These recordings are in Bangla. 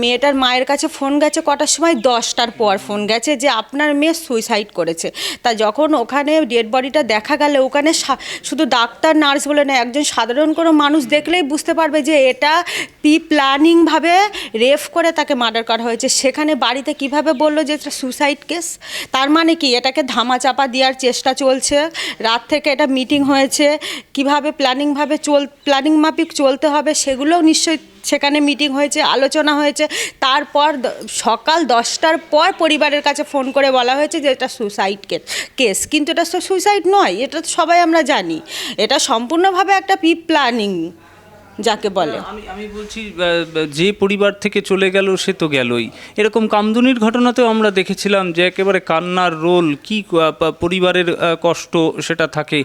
মেয়েটার মায়ের কাছে ফোন গেছে কটার সময় দশটার পর ফোন গেছে যে আপনার মেয়ে সুইসাইড করেছে। তা যখন ওখানে ডেড বডিটা দেখা গেলে, ওখানে শুধু ডাক্তার নার্স বলে না, একজন সাধারণ কোনো মানুষ দেখলেই বুঝতে পারবে যে এটা প্রি প্ল্যানিংভাবে রেফ করে তাকে মার্ডার করা হয়েছে। সেখানে বাড়িতে কীভাবে বলল যে এটা সুসাইড কেস তার মানে কি, এটাকে ধামাচাপা দেওয়ার চেষ্টা চলছে। রাত থেকে এটা মিটিং হয়েছে। কীভাবে প্ল্যানিংভাবে চল প্ল্যানিং মাফিক চলতে হবে সেগুলোও নিশ্চয়ই সেখানে মিটিং হয়েছে, আলোচনা হয়েছে। তারপর সকাল দশটার পর পরিবারের কাছে ফোন করে বলা হয়েছে যে এটা সুসাইড কেস কিন্তু এটা তো সুসাইড নয়, এটা তো সবাই আমরা জানি। এটা সম্পূর্ণভাবে একটা প্রি প্ল্যানিং যাকে বলে। আমি আমি বলছি যে পরিবার থেকে চলে গেল সে তো গেলই। এরকম কামদুনির ঘটনাতেও আমরা দেখেছিলাম যে একেবারে কান্নার রোল কি পরিবারের কষ্ট সেটা থাকে।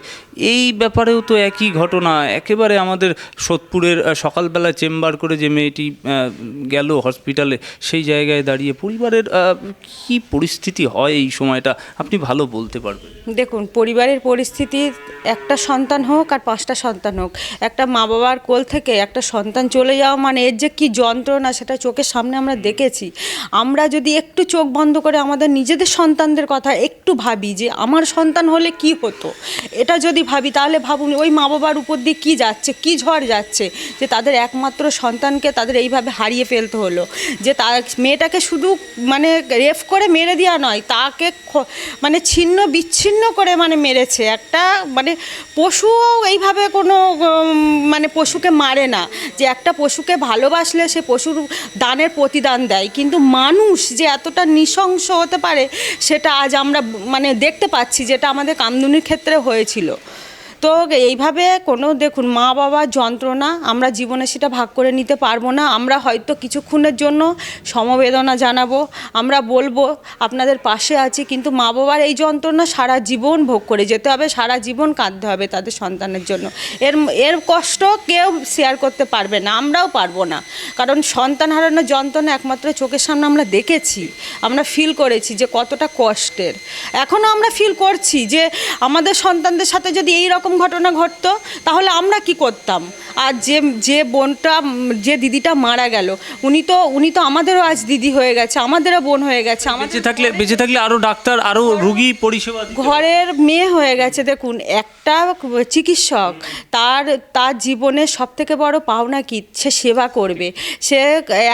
এই ব্যাপারেও তো একই ঘটনা। একেবারে আমাদের সোদপুরের সকালবেলা চেম্বার করে যে মেয়েটি গেল হসপিটালে সেই জায়গায় দাঁড়িয়ে পরিবারের কি পরিস্থিতি হয় এই সময়টা? আপনি ভালো বলতে পারবেন। দেখুন পরিবারের পরিস্থিতি একটা সন্তান হোক আর পাঁচটা সন্তান হোক। একটা মা বাবার কোল থেকে একটা সন্তান চলে যাওয়া মানে এর যে কী যন্ত্রণা সেটা চোখের সামনে আমরা দেখেছি। আমরা যদি একটু চোখ বন্ধ করে আমাদের নিজেদের সন্তানদের কথা একটু ভাবি যে আমার সন্তান হলে কি হতো, এটা যদি ভাবি তাহলে ভাবুন ওই মা বাবার উপর দিয়ে কী যাচ্ছে, কী ঝড় যাচ্ছে, যে তাদের একমাত্র সন্তানকে তাদের এইভাবে হারিয়ে ফেলতে হলো। যে তার মেয়েটাকে শুধু মানে রেফ করে মেরে দেওয়া নয়, তাকে মানে ছিন্ন বিচ্ছিন্ন করে মানে মেরেছে। একটা মানে পশুও এইভাবে কোনো মানে পশুকে মারে না। যে একটা পশুকে ভালোবাসলে সে পশুর দানের প্রতিদান দেয়। কিন্তু মানুষ যে এতটা নৃশংস হতে পারে, সেটা আজ আমরা মানে দেখতে পাচ্ছি যেটা আমাদের কামদুনির ক্ষেত্রে হয়েছিল। তো এইভাবে কোনো দেখুন, মা বাবার যন্ত্রণা আমরা জীবনে সেটা ভাগ করে নিতে পারব না। আমরা হয়তো কিছুক্ষণের জন্য সমবেদনা জানাব, আমরা বলব, আপনাদের পাশে আছি, কিন্তু মা বাবার এই যন্ত্রণা সারা জীবন ভোগ করে যেতে হবে, সারা জীবন কাঁদতে হবে তাদের সন্তানের জন্য। এর এর কষ্ট কেউ শেয়ার করতে পারবে না, আমরাও পারব না। কারণ সন্তান হারানোর যন্ত্রণা একমাত্র চোখের সামনে আমরা দেখেছি, আমরা ফিল করেছি যে কতটা কষ্টের। এখনও আমরা ফিল করছি যে আমাদের সন্তানদের সাথে যদি এই রকম ঘটনা ঘটতো তাহলে আমরা কি করতাম? আর যে যে বোনটা যে দিদিটা মারা গেল উনি তো উনি তো আমাদেরও আজ দিদি হয়ে গেছে আমাদেরও বোন হয়ে গেছে আমাদের বেঁচে থাকলে বেঁচে থাকলে আরও ডাক্তার আরও রুগী পরিষেবা ঘরের মেয়ে হয়ে গেছে দেখুন একটা চিকিৎসক তার তার জীবনের সব থেকে বড় পাওনা কি? সে সেবা করবে। সে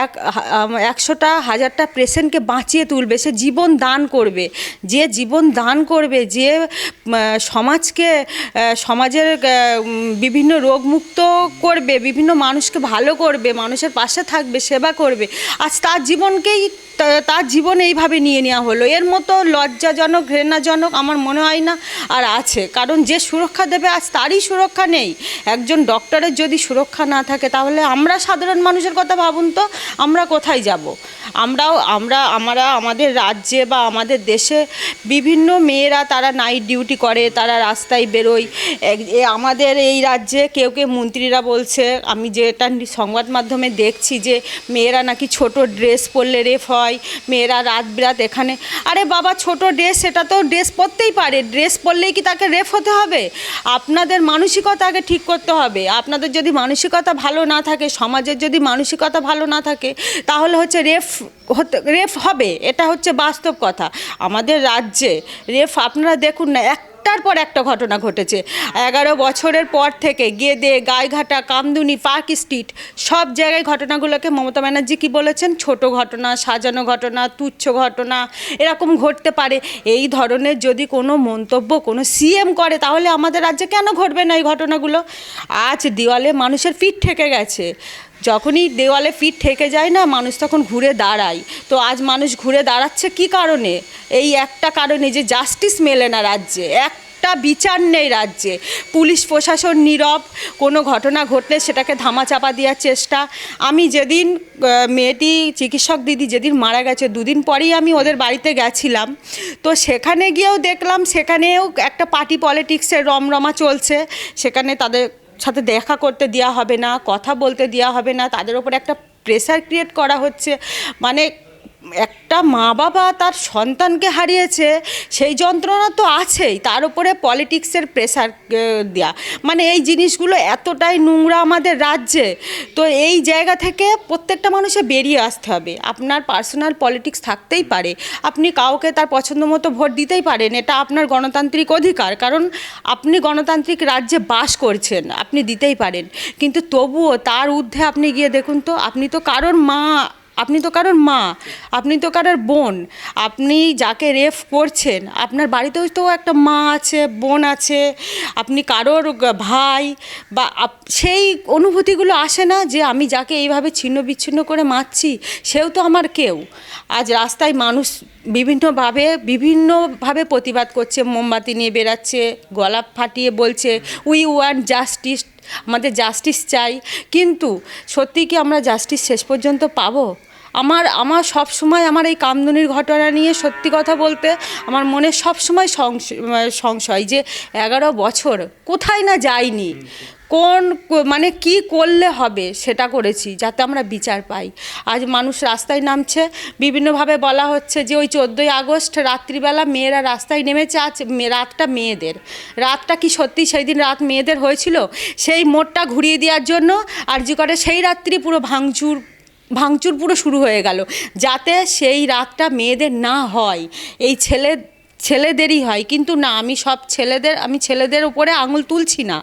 এক একশোটা হাজারটা পেশেন্টকে বাঁচিয়ে তুলবে সে জীবন দান করবে। যে জীবন দান করবে যে সমাজকে সমাজের বিভিন্ন রোগমুক্ত করবে, বিভিন্ন মানুষকে ভালো করবে, মানুষের পাশে থাকবে, সেবা করবে। আজ তার জীবনকেই তার জীবন এইভাবে নিয়ে নেওয়া হলো। এর মতো লজ্জাজনক, ঘৃণাজনক আমার মনে হয় না আর আছে। কারণ যে সুরক্ষা দেবে, আজ তারই সুরক্ষা নেই। একজন ডক্টরের যদি সুরক্ষা না থাকে, তাহলে আমরা সাধারণ মানুষের কথা ভাবুন তো, আমরা কোথায় যাব? আমরাও, আমরা আমরা আমাদের রাজ্যে বা আমাদের দেশে বিভিন্ন মেয়েরা তারা নাইট ডিউটি করে, তারা রাস্তায় বেরোয়। আমাদের এই রাজ্যে কেউ কেউ মন্ত্রীরা বলছে, আমি যেটা সংবাদ মাধ্যমে দেখছি যে মেয়েরা নাকি ছোট ড্রেস পরলে রেফ হয়, মেয়েরা রাত বিরাত এখানে, আরে বাবা ছোট ড্রেস সেটা তো ড্রেস পরতেই পারে, ড্রেস পরলেই কি তাকে রেফ হতে হবে? আপনাদের মানসিকতা আগে ঠিক করতে হবে, আপনাদের যদি মানসিকতা ভালো না থাকে, সমাজের যদি মানসিকতা ভালো না থাকে, তাহলে হচ্ছে রেফ হতে, রেফ হবে, এটা হচ্ছে বাস্তব কথা। আমাদের রাজ্যে রেফ, আপনারা দেখুন না, এক একটার পর একটা ঘটনা ঘটেছে। এগারো বছরের পর থেকে গেদে, গাইঘাটা, কামদুনি, পার্ক স্ট্রিট সব জায়গায় ঘটনাগুলোকে মমতা ব্যানার্জি কী বলেছেন? ছোট ঘটনা, সাজানো ঘটনা, তুচ্ছ ঘটনা এরকম ঘটতে পারে। এই ধরনের যদি কোনো মন্তব্য কোনো সিএম করে, তাহলে আমাদের রাজ্যে কেন ঘটবে না এই ঘটনাগুলো? আজ দেওয়ালে মানুষের পিঠ ঠেকে গেছে। যখনই দেওয়ালে পিঠ ঠেকে যায় না, মানুষ তখন ঘুরে দাঁড়ায়। তো আজ মানুষ ঘুরে দাঁড়াচ্ছে কি কারণে? এই একটা কারণে যে জাস্টিস মেলে না রাজ্যে, একটা বিচার নেই রাজ্যে। পুলিশ প্রশাসন নীরব, কোনো ঘটনা ঘটলে সেটাকে ধামাচাপা দেওয়ার চেষ্টা। আমি যেদিন মেয়েটি চিকিৎসক দিদি যেদিন মারা গেছে, দুদিন পরেই আমি ওদের বাড়িতে গেছিলাম। তো সেখানে গিয়েও দেখলাম, সেখানেও একটা পার্টি পলিটিক্সের রমরমা চলছে। সেখানে তাদের সাথে দেখা করতে দেওয়া হবে না, কথা বলতে দেওয়া হবে না, তাদের ওপর একটা প্রেশার ক্রিয়েট করা হচ্ছে। মানে একটা মা বাবা তার সন্তানকে হারিয়েছে, সেই যন্ত্রণা তো আছেই, তার উপরে পলিটিক্সের প্রেসার দেওয়া মানে এই জিনিসগুলো এতটাই নোংরা আমাদের রাজ্যে, তো এই জায়গা থেকে প্রত্যেকটা মানুষে বেরিয়ে আসতে হবে। আপনার পার্সোনাল পলিটিক্স থাকতেই পারে। আপনি কাউকে তার পছন্দ মতো ভোট দিতেই পারেন, এটা আপনার গণতান্ত্রিক অধিকার, কারণ আপনি গণতান্ত্রিক রাজ্যে বাস করছেন, আপনি দিতেই পারেন। কিন্তু তবুও তার ঊর্ধ্বে আপনি গিয়ে দেখুন তো, আপনি তো কারোর মা আপনি তো কারোর মা, আপনি তো কারোর বোন, আপনি যাকে রেফ করছেন, আপনার বাড়িতেও তো একটা মা আছে, বোন আছে, আপনি কারোর ভাই বা সেই অনুভূতিগুলো আসে না যে আমি যাকে এইভাবে ছিন্ন বিচ্ছিন্ন করে মারছি, সেও তো আমার কেউ। আজ রাস্তায় মানুষ বিভিন্নভাবে বিভিন্নভাবে প্রতিবাদ করছে, মোমবাতি নিয়ে বেরাচ্ছে গলা ফাটিয়ে বলছে উই ওয়ান্ট জাস্টিস আমাদের জাস্টিস চাই। কিন্তু সত্যি কি আমরা জাস্টিস শেষ পর্যন্ত পাবো? আমার আমার সব সময় আমার এই কামদুনির ঘটনা নিয়ে সত্যি কথা বলতে আমার মনে সব সময় সংশয় যে এগারো বছর কোথায় না যাইনি। কোন মানে কি করলে হবে সেটা করেছি, যাতে আমরা বিচার পাই। আজ মানুষ রাস্তায় নামছে, বিভিন্নভাবে বলা হচ্ছে যে ওই চোদ্দোই আগস্ট রাত্রিবেলা মেয়েরা রাস্তায় নেমেছে, আজ রাতটা মেয়েদের। রাতটা কি সত্যি সেই দিন রাত মেয়েদের হয়েছিল? সেই মোড়টা ঘুরিয়ে দেওয়ার জন্য আর জি করে, সেই রাত্রি পুরো ভাঙচুর ভাঙচুর পুরো শুরু হয়ে গেল, যাতে সেই রাতটা মেয়েদের না হয়। এই ছেলে ছেলেদেরই হয়। কিন্তু না, আমি সব ছেলেদের, আমি ছেলেদের উপরে আঙুল তুলছি না।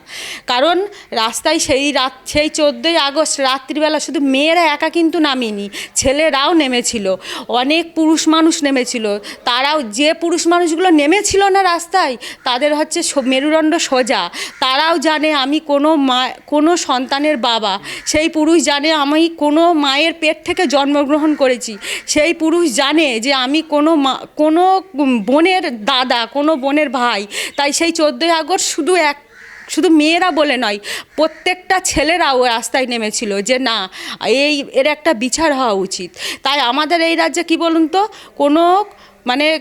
কারণ রাস্তায় সেই রাত, সেই চোদ্দোই আগস্ট রাত্রিবেলা শুধু মেয়েরা একা কিন্তু নামিনি, ছেলেরাও নেমেছিল। অনেক পুরুষ মানুষ নেমেছিল। তারাও, যে পুরুষ মানুষগুলো নেমেছিল না রাস্তায়, তাদের হচ্ছে মেরুদণ্ড সোজা। তারাও জানে আমি কোনো মা, কোনো সন্তানের বাবা। সেই পুরুষ জানে আমি কোনো মায়ের পেট থেকে জন্মগ্রহণ করেছি। সেই পুরুষ জানে যে আমি কোনো মা, কোনো বোনের দাদা, কোনো বোনের ভাই। তাই সেই চোদ্দোই আগস্ট শুধু এক, শুধু মেয়েরা বলে নয়, প্রত্যেকটা ছেলেরাও রাস্তায় নেমেছিল যে না, এই, এর একটা বিচার হওয়া উচিত। তাই আমাদের এই রাজ্যে কি বলুন তো, কোনো মানে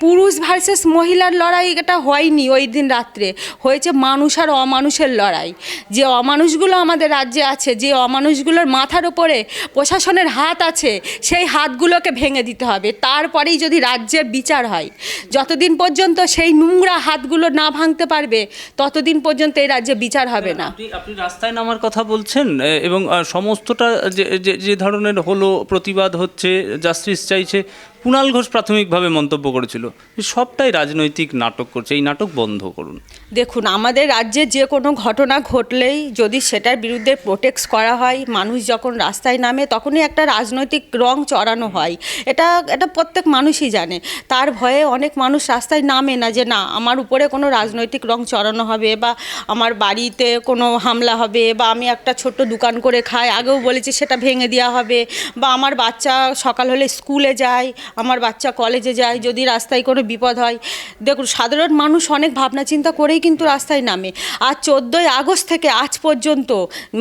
পুরুষ ভার্সেস মহিলার লড়াই এটা হয়নি ওই দিন রাত্রে। হয়েছে মানুষ আর অমানুষের লড়াই। যে অমানুষগুলো আমাদের রাজ্যে আছে, যে অমানুষগুলোর মাথার ওপরে প্রশাসনের হাত আছে, সেই হাতগুলোকে ভেঙে দিতে হবে। তারপরেই যদি রাজ্যের বিচার হয়, যতদিন পর্যন্ত সেই নোংরা হাতগুলো না ভাঙতে পারবে, ততদিন পর্যন্ত এই রাজ্যে বিচার হবে না। আপনি রাস্তায় নামার কথা বলছেন এবং সমস্তটা যে- যে ধরনের হলো প্রতিবাদ হচ্ছে জাস্টিস চাইছে কুণাল ঘোষ প্রাথমিকভাবে মন্তব্য করেছিল সবটাই রাজনৈতিক নাটক করছে, এই নাটক বন্ধ করুন। দেখুন, আমাদের রাজ্যে যে কোনো ঘটনা ঘটলেই যদি সেটার বিরুদ্ধে প্রোটেক্ট করা হয়, মানুষ যখন রাস্তায় নামে, তখনই একটা রাজনৈতিক রং চড়ানো হয়। এটা এটা প্রত্যেক মানুষই জানে। তার ভয়ে অনেক মানুষ রাস্তায় নামে না যে, না, আমার উপরে কোনো রাজনৈতিক রং চড়ানো হবে বা আমার বাড়িতে কোনো হামলা হবে বা আমি একটা ছোট্ট দোকান করে খাই। আগেও বলেছি সেটা ভেঙে দেওয়া হবে বা আমার বাচ্চা সকাল হলে স্কুলে যায়। আমার বাচ্চা কলেজে যায় যদি রাস্তায় কোনো বিপদ হয়। দেখুন সাধারণ মানুষ অনেক ভাবনা চিন্তা করেই কিন্তু রাস্তায় নামে। আর চোদ্দোই আগস্ট থেকে আজ পর্যন্ত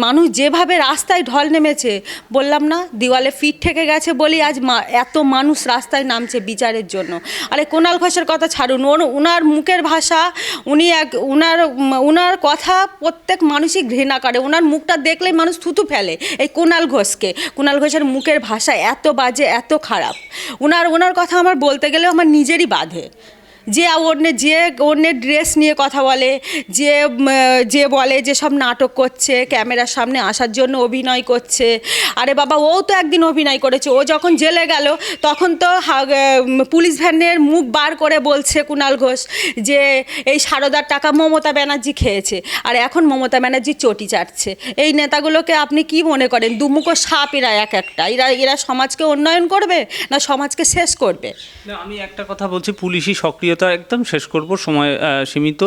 মানুষ যেভাবে রাস্তায় ঢল নেমেছে বললাম না দিওয়ালে ফিট থেকে গেছে বলেই আজ এত মানুষ রাস্তায় নামছে বিচারের জন্য। আরে কোনাল ঘোষের কথা ছাড়ুন ওর উনার মুখের ভাষা উনি এক উনার উম, উনার কথা প্রত্যেক মানুষই ঘৃণা করে। ওনার মুখটা দেখলেই মানুষ থুতু ফেলে এই কুণাল ঘোষকে। কুণাল ঘোষের মুখের ভাষা এত বাজে এত খারাপ। ওনার ওনার ওনার কথা আমার বলতে গেলেও আমার নিজেরই বাধে। যে অন্য যে অন্যের ড্রেস নিয়ে কথা বলে, যে যে বলে যে সব নাটক করছে, ক্যামেরার সামনে আসার জন্য অভিনয় করছে। আরে বাবা, ও তো একদিন অভিনয় করেছে। ও যখন জেলে গেল, তখন তো পুলিশ ভ্যানের মুখ বার করে বলছে কুণাল ঘোষ যে, এই সারদার টাকা মমতা ব্যানার্জি খেয়েছে। আর এখন মমতা ব্যানার্জি চটি চাটছে। এই নেতাগুলোকে আপনি কি মনে করেন? দুমুখো সাপ এরা এক একটা। এরা এরা সমাজকে উন্নয়ন করবে না সমাজকে শেষ করবে? আমি একটা কথা বলছি পুলিশি সক্রিয়তা একদম শেষ করব, সময় সীমিত।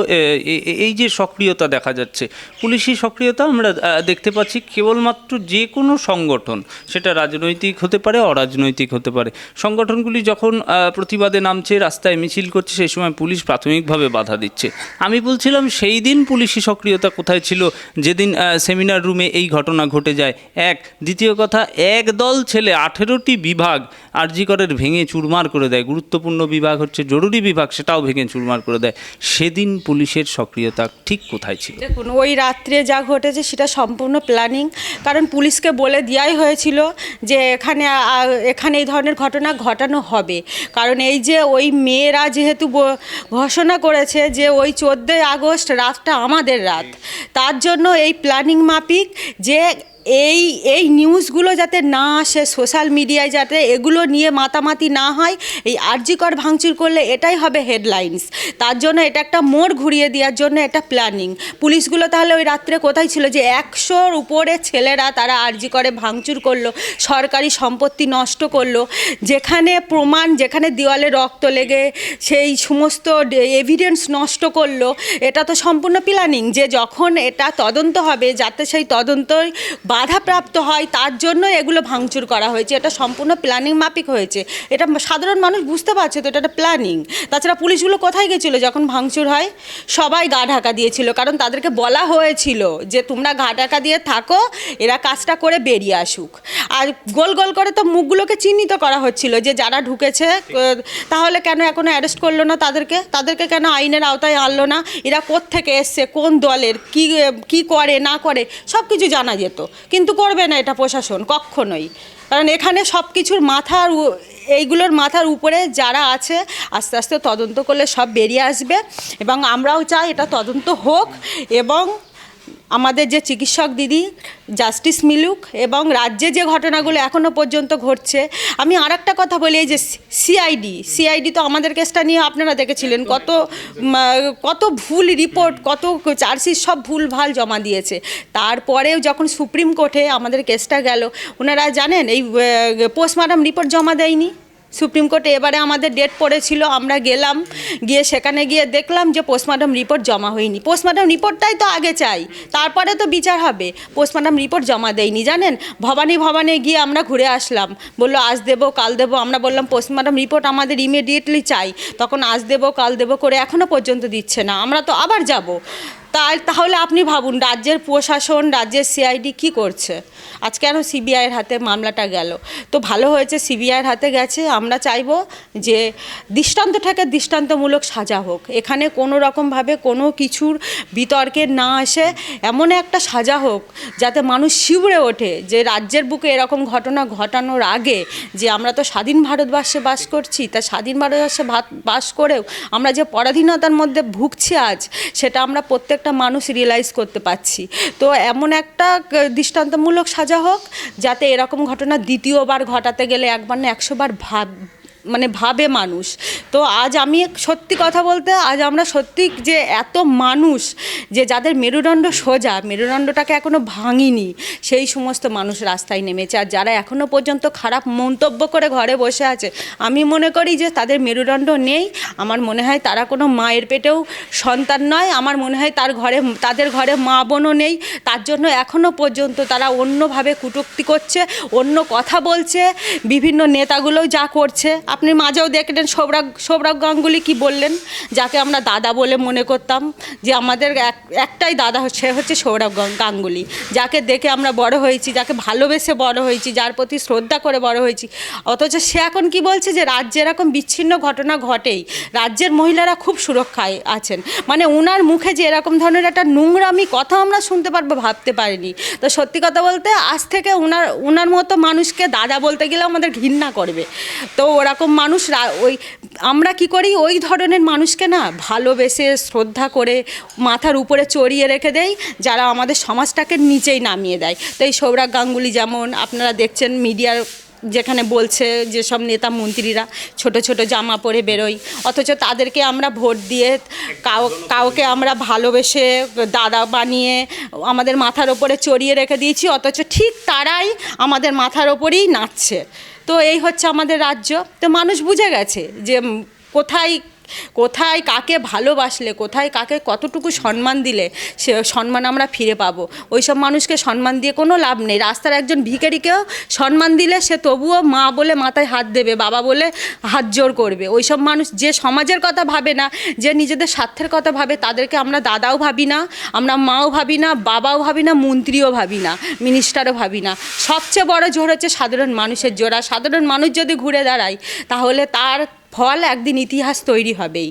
এই যে সক্রিয়তা দেখা যাচ্ছে, পুলিশি সক্রিয়তা আমরা দেখতে পাচ্ছি কেবলমাত্র যে কোনো সংগঠন, সেটা রাজনৈতিক হতে পারে, অরাজনৈতিক হতে পারে। সংগঠনগুলি যখন প্রতিবাদে নামছে, রাস্তায় মিছিল করছে, সেই সময় পুলিশ প্রাথমিকভাবে বাধা দিচ্ছে। আমি বলছিলাম সেই দিন পুলিশি সক্রিয়তা কোথায় ছিল? যেদিন সেমিনার রুমে এই ঘটনা ঘটে যায়। এক, দ্বিতীয় কথা, এক দল ছেলে আঠেরোটি বিভাগ আরজি করের ভেঙে চুরমার করে দেয়। গুরুত্বপূর্ণ বিভাগ হচ্ছে জরুরি বিভাগ সেটাও ভেঙে চুরমার করে দেয়। সেদিন পুলিশের সক্রিয়তা ঠিক কোথায় ছিল? দেখুন ওই রাত্রে যা ঘটেছে সেটা সম্পূর্ণ প্ল্যানিং কারণ পুলিশকে বলে দেওয়াই হয়েছিল যে এখানে এখানে এই ধরনের ঘটনা ঘটানো হবে। কারণ এই যে ওই মেয়েরা যেহেতু ঘোষণা করেছে যে ওই চোদ্দোই আগস্ট রাতটা আমাদের রাত। তার জন্য এই প্ল্যানিং মাফিক যে এই এই নিউজগুলো যাতে না আসে, সোশ্যাল মিডিয়ায় যাতে এগুলো নিয়ে মাতামাতি না হয়, এই আর্জিকর ভাঙচুর করলে এটাই হবে হেডলাইন্স। তার জন্য এটা একটা মোড় ঘুরিয়ে দেওয়ার জন্য এটা প্ল্যানিং। পুলিশগুলো তাহলে ওই রাত্রে কোথায় ছিল যে একশোর উপরে ছেলেরা তারা আর্জি করে ভাঙচুর করল, সরকারি সম্পত্তি নষ্ট করল, যেখানে প্রমাণ, যেখানে দেওয়ালে রক্ত লেগে সেই সমস্ত এভিডেন্স নষ্ট করল, এটা তো সম্পূর্ণ প্ল্যানিং। যে যখন এটা তদন্ত হবে, যাতে সেই তদন্তই বাধাপ্রাপ্ত হয়, তার জন্য এগুলো ভাঙচুর করা হয়েছে। এটা সম্পূর্ণ প্ল্যানিং মাফিক হয়েছে। এটা সাধারণ মানুষ বুঝতে পারছে তো, এটা একটা প্ল্যানিং তাছাড়া পুলিশগুলো কোথায় গেছিল যখন ভাঙচুর হয়? সবাই গা ঢাকা দিয়েছিল, কারণ তাদেরকে বলা হয়েছিল যে, তোমরা গা ঢাকা দিয়ে থাকো, এরা কাজটা করে বেরিয়ে আসুক। আর গোল গোল করে তো মুখগুলোকে চিহ্নিত করা হচ্ছিল যে, যারা ঢুকেছে তাহলে কেন এখনও অ্যারেস্ট করল না তাদেরকে? তাদেরকে কেন আইনের আওতায় আনলো না? এরা কোত্থেকে এসছে? কোন দলের? কি কি করে, না করে? সব কিছু জানা যেত। কিন্তু করবে না এটা প্রশাসন কখনোই কারণ এখানে সব কিছুর মাথার এইগুলোর মাথার উপরে যারা আছে, আস্তে আস্তে তদন্ত করলে সব বেরিয়ে আসবে এবং আমরাও চাই এটা তদন্ত হোক এবং আমাদের যে চিকিৎসক দিদি, জাস্টিস মিলুক এবং রাজ্যে যে ঘটনাগুলো এখনও পর্যন্ত ঘটছে, আমি আর একটা কথা বলি, এই যে সিআইডি সিআইডি তো আমাদের কেসটা নিয়ে আপনারা দেখেছিলেন, কত কত ভুল রিপোর্ট কত চার্জশিট সব ভুল ভালো জমা দিয়েছে। তারপরেও যখন সুপ্রিম কোর্টে আমাদের কেসটা গেল, ওনারা জানেন, এই পোস্টমর্টম রিপোর্ট জমা দেয়নি। সুপ্রিম কোর্টে এবারে আমাদের ডেট পড়েছিল, আমরা গেলাম, গিয়ে সেখানে গিয়ে দেখলাম যে পোস্টমর্টম রিপোর্ট জমা হয়নি। পোস্টমর্টম রিপোর্টটাই তো আগে চাই, তারপরে তো বিচার হবে। পোস্টমর্টম রিপোর্ট জমা দেয়নি, জানেন? ভবানী ভবানে গিয়ে আমরা ঘুরে আসলাম। বলল, আজ দেবো, কাল দেবো। আমরা বললাম পোস্টমর্টম রিপোর্ট আমাদের ইমিডিয়েটলি চাই। তখন আজ দেবো, কাল দেবো করে এখনও পর্যন্ত দিচ্ছে না। আমরা তো আবার যাব। তাই তাহলে আপনি ভাবুন, রাজ্যের প্রশাসন, রাজ্যের সিআইডি কি করছে? আজ কেন সিবিআইয়ের হাতে মামলাটা গেল। তো ভালো হয়েছে সিবিআইয়ের হাতে গেছে। আমরা চাইব যে দৃষ্টান্তটাকে দৃষ্টান্তমূলক সাজা হোক। এখানে কোনো রকমভাবে কোনো কিছুর বিতর্কে না আসে এমন একটা সাজা হোক, যাতে মানুষ শিউরে ওঠে যে রাজ্যের বুকে এরকম ঘটনা ঘটানোর আগে যে আমরা তো স্বাধীন ভারতবর্ষে বাস করছি, তা স্বাধীন ভারতবর্ষে বাস করেও আমরা যে পরাধীনতার মধ্যে ভুগছি আজ, সেটা আমরা প্রত্যেকটা মানুষ রিয়েলাইজ করতে পারছি। তো এমন একটা দৃষ্টান্তমূলক সাজা হোক, যাতে এরকম ঘটনা দ্বিতীয়বার ঘটাতে গেলে একবার না একশোবার ভাব মানে ভাবে মানুষ। তো আজ আমি সত্যি কথা বলতে, আজ আমরা সত্যি যে এত মানুষ যে যাদের মেরুদণ্ড সোজা, মেরুদণ্ডটাকে এখনও ভাঙিনি, সেই সমস্ত মানুষ রাস্তায় নেমেছে। আর যারা এখনও পর্যন্ত খারাপ মন্তব্য করে ঘরে বসে আছে, আমি মনে করি যে তাদের মেরুদণ্ড নেই। আমার মনে হয় তারা কোনো মায়ের পেটেও সন্তান নয়। আমার মনে হয় তার ঘরে, তাদের ঘরে মা বোনও নেই। তার জন্য এখনও পর্যন্ত তারা অন্যভাবে কটূক্তি করছে, অন্য কথা বলছে, বিভিন্ন নেতাগুলোও যা করছে। আপনি মাঝেও দেখলেন সৌরভ সৌরভ গাঙ্গুলি কি বললেন? যাকে আমরা দাদা বলে মনে করতাম। যে আমাদের এক- একটাই দাদা সে হচ্ছে সৌরভ গাঙ্গুলি। যাকে দেখে আমরা বড় হয়েছি, যাকে ভালোবেসে বড় হয়েছি, যার প্রতি শ্রদ্ধা করে বড় হয়েছি। অথচ সে এখন কি বলছে যে রাজ্যে এরকম বিচ্ছিন্ন ঘটনা ঘটেই, রাজ্যের মহিলারা খুব সুরক্ষায় আছেন। মানে ওনার মুখে যে এরকম ধরনের একটা নোংরামি কথা আমরা শুনতে পারব, ভাবতে পারিনি। তো সত্যি কথা বলতে, আজ থেকে ওনার ওনার মতো মানুষকে দাদা বলতে গেলে আমাদের ঘৃণা করবে। তো ওরকম মানুষ ওই, আমরা কি করি? ওই ধরনের মানুষকে না ভালোবেসে, শ্রদ্ধা করে মাথার উপরে চড়িয়ে রেখে দেয় যারা আমাদের সমাজটাকে নিচেই নামিয়ে দেয়। তো এই সৌরভ গাঙ্গুলি যেমন আপনারা দেখছেন মিডিয়ার যেখানে বলছে যেসব নেতা মন্ত্রীরা ছোট ছোট জামা পরে বেরোই অথচ তাদেরকে আমরা ভোট দিয়ে কাউ, কাউকে আমরা ভালোবেসে দাদা বানিয়ে আমাদের মাথার ওপরে চড়িয়ে রেখে দিয়েছি, অথচ ঠিক তারাই আমাদের মাথার ওপরেই নাচছে। তো এই হচ্ছে আমাদের রাজ্য। তো মানুষ বুঝে গেছে যে কোথায় কোথায় কাকে ভালোবাসলে, কোথায় কাকে কতটুকু সম্মান দিলে সে সম্মান আমরা ফিরে পাবো। ওই সব মানুষকে সম্মান দিয়ে কোনো লাভ নেই। রাস্তার একজন ভিখারিকেও সম্মান দিলে সে তবুও মা বলে মাথায় হাত দেবে, বাবা বলে হাত জোর করবে। ওই সব মানুষ যে সমাজের কথা ভাবে না, যে নিজেদের স্বার্থের কথা ভাবে, তাদেরকে আমরা দাদাও ভাবি না, আমরা মাও ভাবি না, বাবাও ভাবি না, মন্ত্রীও ভাবি না মিনিস্টারও ভাবি না। সবচেয়ে বড় জোর হচ্ছে সাধারণ মানুষের জোড়া। সাধারণ মানুষ যদি ঘুরে দাঁড়ায়, তাহলে তার ফল একদিন ইতিহাস তৈরি হবেই।